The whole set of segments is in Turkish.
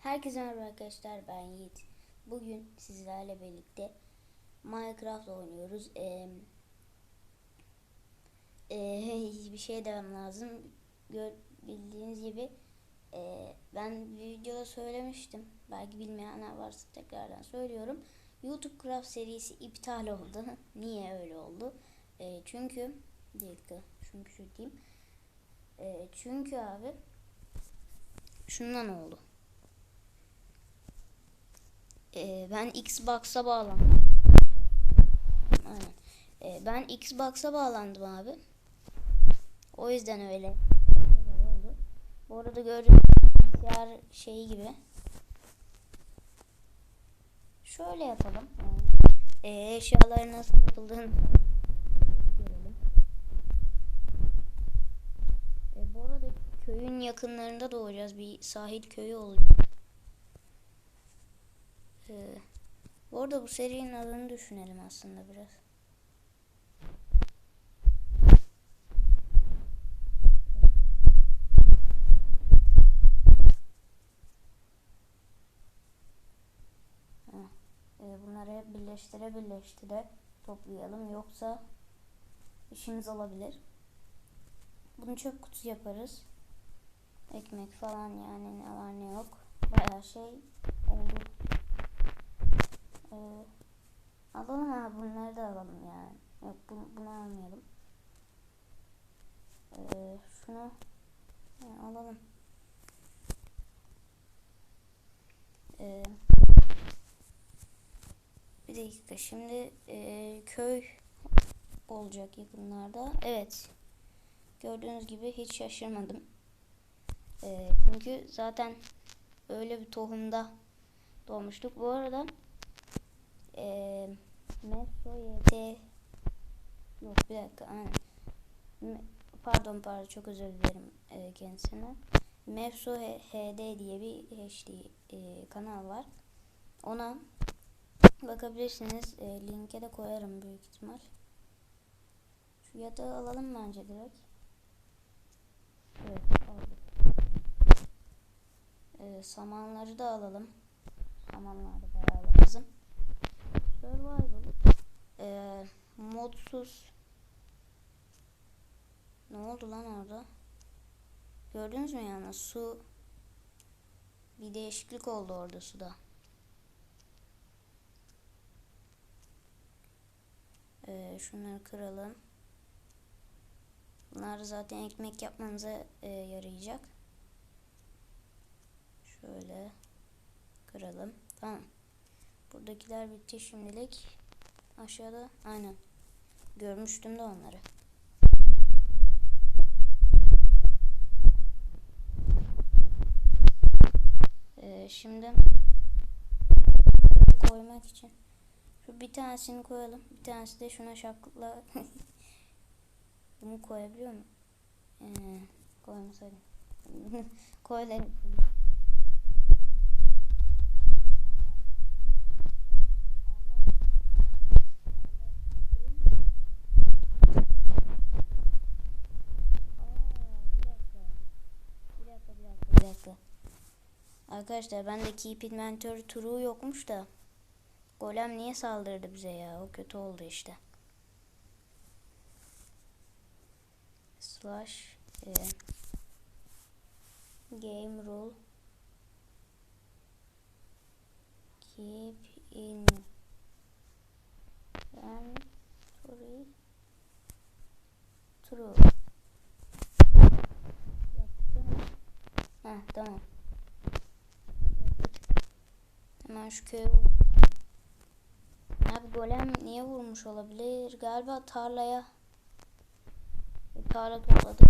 Herkese merhaba arkadaşlar ben Yiğit. Bugün sizlerle birlikte Minecraft oynuyoruz. Ee, ee, bir şey demem lazım. Gör, bildiğiniz gibi ee, ben videoda söylemiştim. Belki bilmeyenler varsa tekrardan söylüyorum. YouTube Craft serisi iptal oldu. Niye öyle oldu? Ee, çünkü bir dakika şunu küçülteyim. Ee, çünkü abi şundan oldu. Ee, ben Xbox'a bağlandım. Aynen. Ee, ben Xbox'a bağlandım abi. O yüzden öyle oldu. Bu arada gördüğünüz bilgisayar şeyi gibi. Şöyle yapalım. Ee, eşyaları nasıl yapıldığını görelim. Ee, bu arada köyün yakınlarında doğacağız. Bir sahil köyü olacak. Ee, bu arada bu serinin adını düşünelim aslında biraz. Heh, e, bunları birleştire birleştire toplayalım yoksa işimiz olabilir. Bunu çöp kutusu yaparız. Ekmek falan yani ne var ne yok. Bayağı şey oldu. Ee, alalım abi bunları da alalım yani. Yok bunu, bunu almayalım. Ee, şunu yani alalım. Ee, bir dakika şimdi e, köy olacak yakınlarda. Evet. Gördüğünüz gibi hiç şaşırmadım. Ee, çünkü zaten öyle bir tohumda doğmuştuk. Bu arada eee Metro YT yok bir dakika aynen. Pardon pardon çok özür dilerim e, kendisine. Mevso HD diye bir HD e, kanal var. Ona bakabilirsiniz. E, linke de koyarım büyük ihtimal. Şu yatağı alalım bence direkt. Evet aldık. E, samanları da alalım. Samanlar da bayağı lazım. Survival ee, modsuz ne oldu lan orada? Gördünüz mü yani su bir değişiklik oldu orada suda. Ee, şunları kıralım. Bunlar zaten ekmek yapmanıza e, yarayacak. Şöyle kıralım. Tamam. Buradakiler bitti şimdilik. Aşağıda aynen. Görmüştüm de onları. Ee, şimdi koymak için şu bir tanesini koyalım. Bir tanesi de şuna şaplıkla bunu koyabiliyor mu? Ee, koymasaydım. Koyalım. Bir dakika. Arkadaşlar bende Keep Inventory True yokmuş da. Golem niye saldırdı bize ya? O kötü oldu işte. Slash e, Game Rule Keep in Inventory True Heh, tamam. Şu köye. Abi golem niye vurmuş olabilir? Galiba tarlaya bir tarla topladı.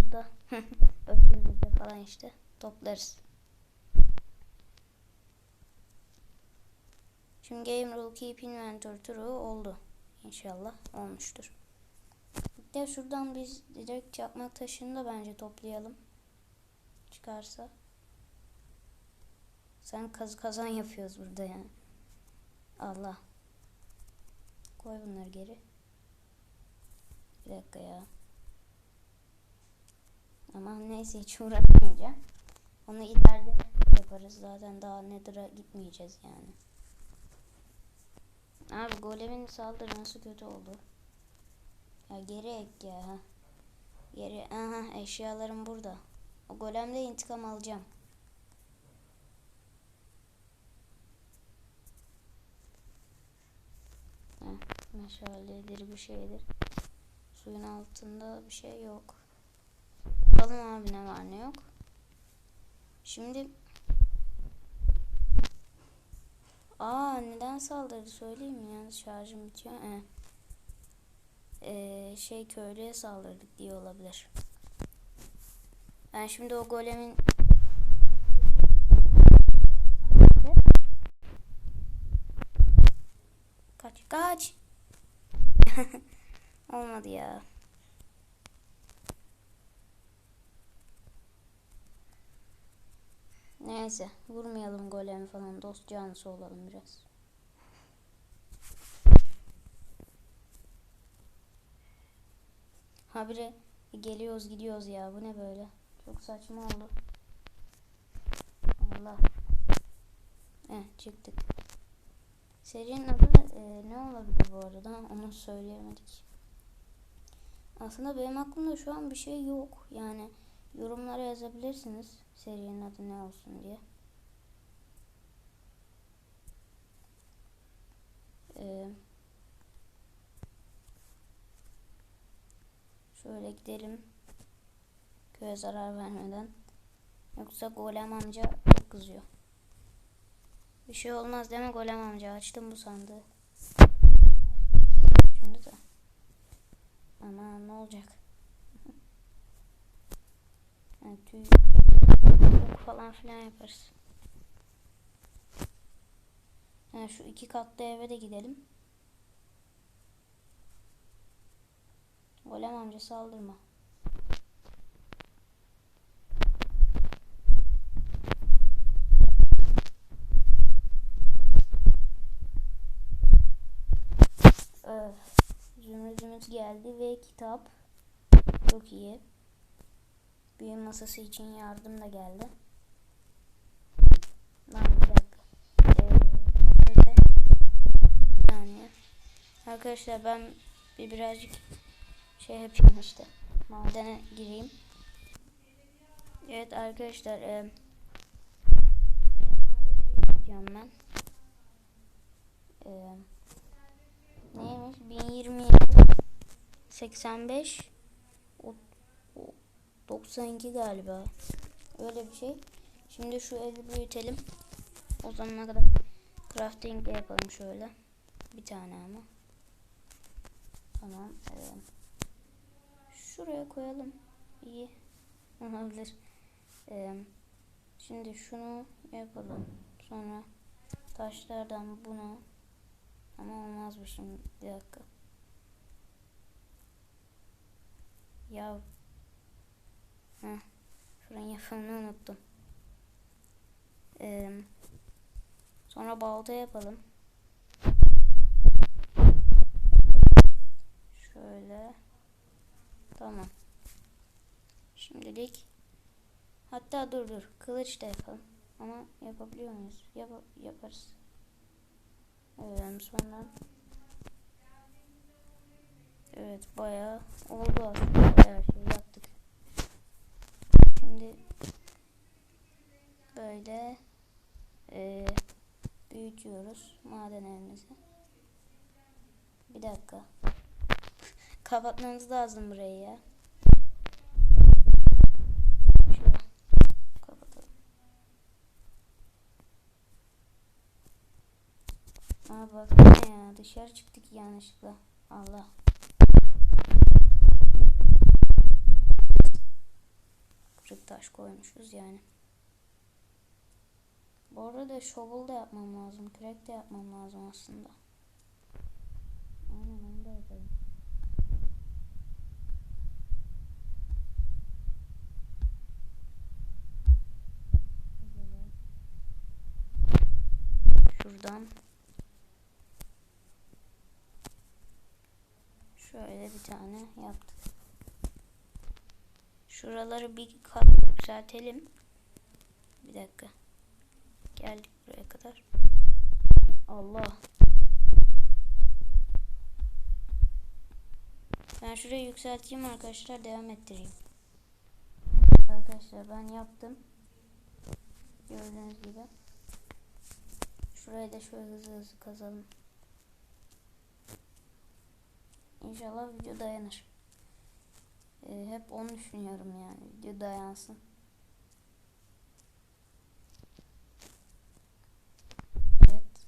Burada öldüğümüzde falan işte toplarız. Şimdi Game Rule Keep Inventory True oldu. İnşallah olmuştur. Ya şuradan biz direkt çakmak taşını da bence toplayalım. Çıkarsa. Sen kaz kazan yapıyoruz burada yani. Allah. Koy bunları geri. Bir dakika ya. Ama neyse hiç uğraşmayacağım. Onu ileride yaparız zaten daha Nether'a gitmeyeceğiz yani. Abi golemin saldırması kötü oldu. Ya geri ek ya. Geri aha eşyalarım burada. O golemde intikam alacağım. Heh, meşaledir bir şeydir. Suyun altında bir şey yok. Bakalım abi ne var ne yok. Şimdi Aa neden saldırdı söyleyeyim mi? Yalnız şarjım bitiyor. Ee, ee, şey köylüye saldırdık diye olabilir. Ben şimdi o golemin Kaç kaç. Olmadı ya. Neyse vurmayalım golemi falan dost canlısı olalım biraz. Habire geliyoruz gidiyoruz ya bu ne böyle çok saçma oldu. Allah. Eh çıktık. Serinin adı e, ne olabilir bu arada onu söyleyemedik. Aslında benim aklımda şu an bir şey yok yani yorumlara yazabilirsiniz serinin adı ne olsun diye. Ee, şöyle gidelim. Köye zarar vermeden. Yoksa golem amca kızıyor. Bir şey olmaz deme golem amca. Açtım bu sandığı. Şimdi de. Aman ne olacak? Yani tüy falan filan yaparız. Yani şu iki katlı eve de gidelim. Golem amca saldırma. Geldi ve kitap. Çok iyi. Büyü masası için yardım da geldi. Lan bir dakika. Ee, saniye. Arkadaşlar ben bir birazcık şey yapayım işte. Madene gireyim. Evet arkadaşlar e, yapacağım ben. E, neymiş? 1027 85 o, o, 92 galiba. Öyle bir şey. Şimdi şu evi büyütelim. O zamana kadar crafting de yapalım şöyle. Bir tane ama. Tamam. Ee, şuraya koyalım. İyi. Olabilir. Ee, şimdi şunu yapalım. Sonra taşlardan bunu ama olmaz bu şimdi. Bir dakika. Ya Heh, fırın yapımını unuttum. Ee, sonra balta yapalım. Şöyle. Tamam. Şimdilik hatta dur dur kılıç da yapalım. Ama yapabiliyor muyuz? Yap yaparız. Evet sonra Evet bayağı oldu aslında bayağı şey yaptık. Şimdi böyle e, büyütüyoruz maden evimizi. Bir dakika. Kapatmamız lazım burayı ya. Şöyle kapatalım. Aa bak ne ya dışarı çıktık yanlışlıkla. Allah. Kırık taş koymuşuz yani. Bu arada shovel da yapmam lazım. Crack de yapmam lazım aslında. Aynen onu da yapalım. Şuradan şöyle bir tane yaptık. Şuraları bir kat yükseltelim. Bir dakika. Geldik buraya kadar. Allah. Ben şurayı yükselteyim arkadaşlar. Devam ettireyim. Arkadaşlar ben yaptım. Gördüğünüz gibi. Şurayı da şöyle hızlı hızlı kazalım. İnşallah video dayanır. Ee, hep onu düşünüyorum yani. Video dayansın. Evet.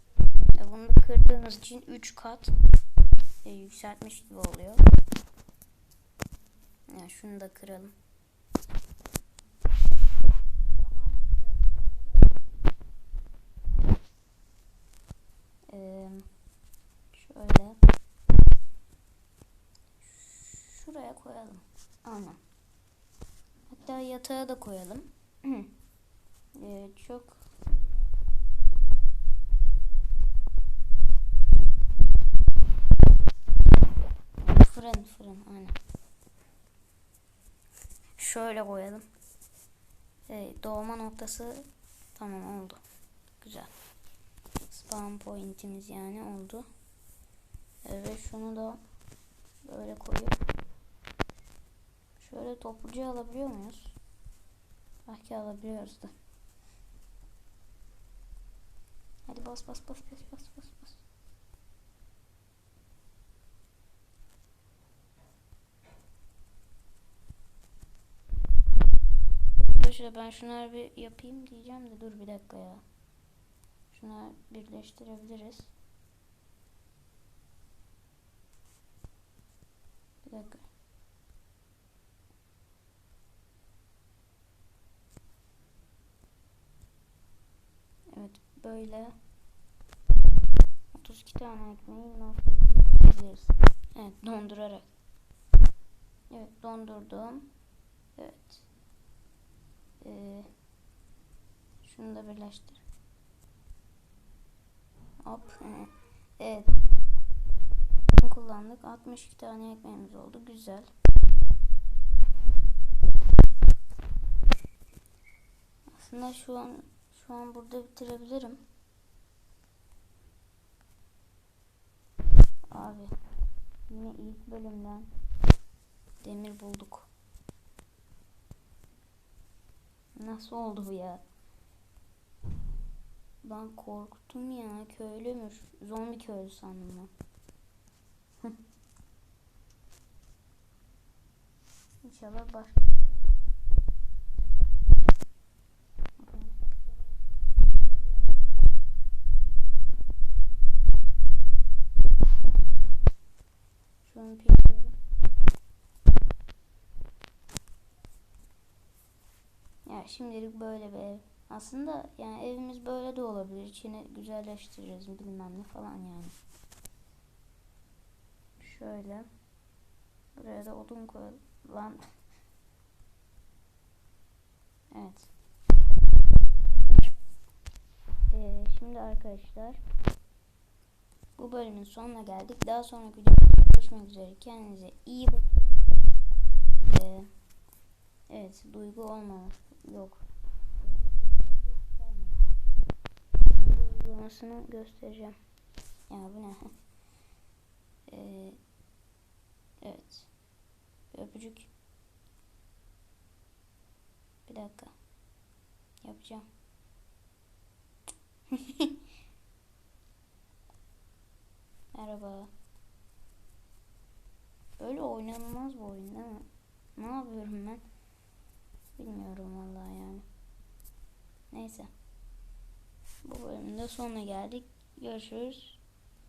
E, bunu da kırdığımız için 3 kat e, yükseltmiş gibi oluyor. Yani şunu da kıralım. Ee, şöyle şuraya koyalım. Aynen. Hatta yatağa da koyalım. ee, çok fırın fırın aynen. Şöyle koyalım. Ee, doğma noktası tamam oldu. Güzel. Spawn point'imiz yani oldu. Ve şunu da böyle koyup şöyle topluca alabiliyor muyuz? Belki alabiliyoruz da. Hadi bas bas bas bas bas bas bas. Arkadaşlar ben şunları bir yapayım diyeceğim de dur bir dakika ya. Şunları birleştirebiliriz. Bir dakika. Evet böyle 32 tane ekmeği nasıl yapabiliriz? Evet dondurarak. Evet dondurdum. Evet. Ee, şunu da birleştir. Hop. Evet. Kullandık. 62 tane ekmeğimiz oldu. Güzel. Aslında şu an şu an burada bitirebilirim. Abi yine ilk bölümden demir bulduk. Nasıl oldu bu ya? Ben korktum ya. Köylümüş. Zombi köylü sandım ben. İnşallah baş. Şunu pikliyorum. Ya şimdilik böyle bir ev. Aslında yani evimiz böyle de olabilir. İçini güzelleştiririz bilmem ne falan yani. Şöyle. Buraya da odun koyalım. Lan. Evet. Ee, şimdi arkadaşlar bu bölümün sonuna geldik. Daha sonraki videoda görüşmek üzere. Kendinize iyi bakın. Ee, evet, duygu olmaması yok. Uygulamasını göstereceğim. Ya bu ne? Ee, evet. Öpücük. Bir dakika. Yapacağım. Merhaba. Böyle oynanmaz bu oyun değil mi? Ne yapıyorum ben? Bilmiyorum vallahi yani. Neyse. Bu bölümün de sonuna geldik. Görüşürüz.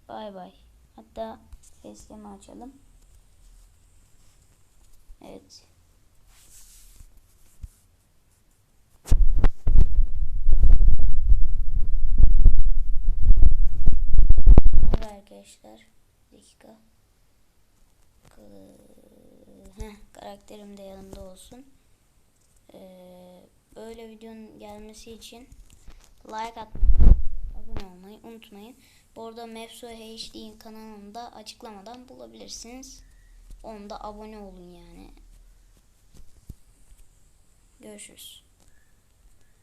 Bay bay. Hatta facecam'i açalım. Evet. Merhaba arkadaşlar. Bir dakika. Heh, karakterim de yanımda olsun. Ee, böyle videonun gelmesi için like atmayı, abone olmayı unutmayın. Bu arada Mefso HD'in kanalında açıklamadan bulabilirsiniz. Onda abone olun yani. Görüşürüz.